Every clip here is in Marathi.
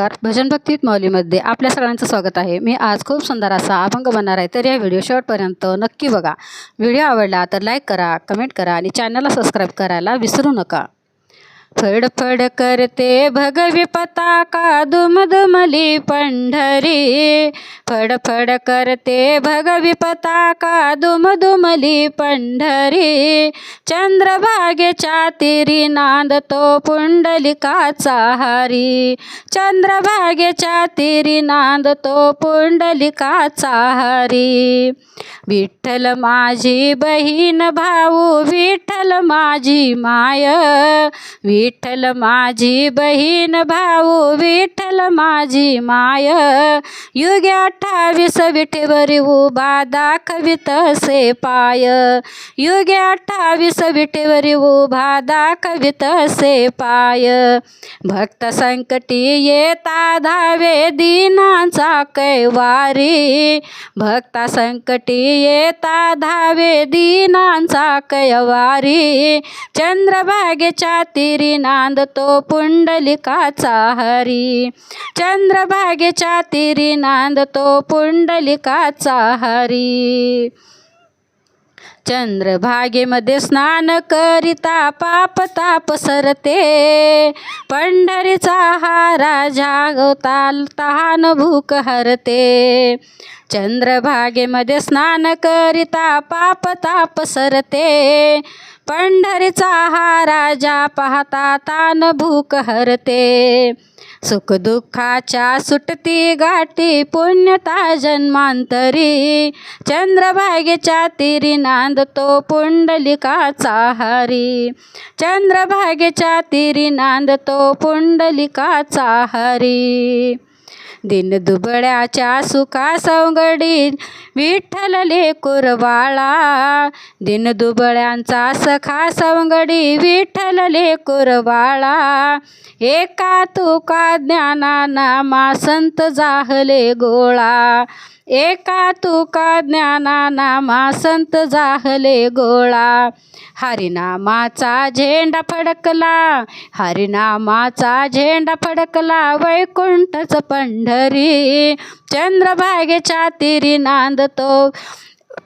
नमस्कार. भजन भक्तीत मौलीमध्ये आपल्या सगळ्यांचं स्वागत आहे. मी आज खूप सुंदर असा अभंग बनणार आहे. तर या व्हिडिओ शेवटपर्यंत नक्की बघा. व्हिडिओ आवडला तर लाईक करा कमेंट करा आणि चॅनलला सबस्क्राईब करायला विसरू नका. फडफड करते भगवी पताका दुमदुमली पंढरी. फडफड करते भगवी पताका दुमदुमली पंढरी. चंद्रभागेच्या तिरी नांदतो पुंडलिकाचा हरी. चंद्रभागेच्या तिरी नांदतो पुंडलिकाचा हरी. विठ्ठल माझी बहीण भाऊ विठ्ठल माझी माय. विठ्ठल माझी बहीण भाऊ विठ्ठल माझी माय. युगे अठ्ठावीस विठेवरी उभा दाखवित से पाय. युगे अठ्ठावीस विठेवरी उभा दाखवित से पाय. भक्त संकटी येता धावे दिनांचा कैवारी. भक्ता संकटी येता धावे दिनांचा कैवारी. चंद्रभागेच्या तिरी नांदतो पुंडलिकाचा हरी चंद्रभागेच्या तिरी नांदतो पुंडलिकाचा हरी चंद्रभागेमध्ये स्नान करिता पाप ताप सरते. पंढरीचा हा राजा गवताल तहान भूक हरते. चंद्रभागेमध्ये स्नान करिता पाप ताप सरते. पंढरीचा हा राजा पाहता तान भूक हरते. सुखदुःखाच्या सुटती गाठी पुण्यता जन्मांतरी. चंद्रभागेच्या तिरी नांदतो पुंडलिकाचा हरी. चंद्रभागेच्या तिरी नांदतो पुंडलिकाचा हरी. दिन दुबळ्याच्या सुखा सवंगडी विठ्ठल लेकुरवाळा दिन दुबळ्यांचा सखा सवंगडी विठ्ठल लेकुरवाळा एका तुका ज्ञानानामा संत जाहले गोळा. एका तुका ज्ञानानामा संत जाहले गोळा. हरिनामाचा झेंडा फडकला हरिनामाचा झेंडा फडकला वैकुंठच पंढरी चंद्रभागेच्या तिरी नांदतो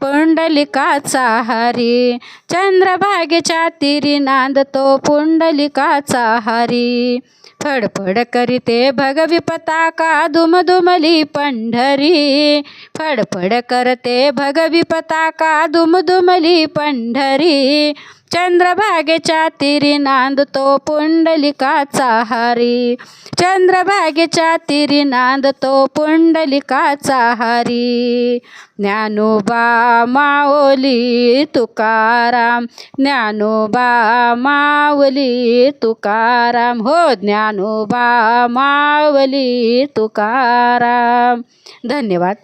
पुंडलिकाचा हरी. चंद्रभागेच्या तिरी नांदतो पुंडलिकाचा हरी. फडफड करीते भगवी पताका दुमदुमली पंढरी. फडफड करते भगवी पताका दुमदुमली पंढरी. चंद्रभागेच्या तिरी नांदतो पुंडलिकाचा हरी. चंद्रभागेच्या तिरी नांदतो पुंडलिकाचा हरी. ज्ञानोबा माऊली तुकाराम ज्ञानोबा माऊली तुकाराम हो ज्ञानोबा माऊली तुकाराम. धन्यवाद.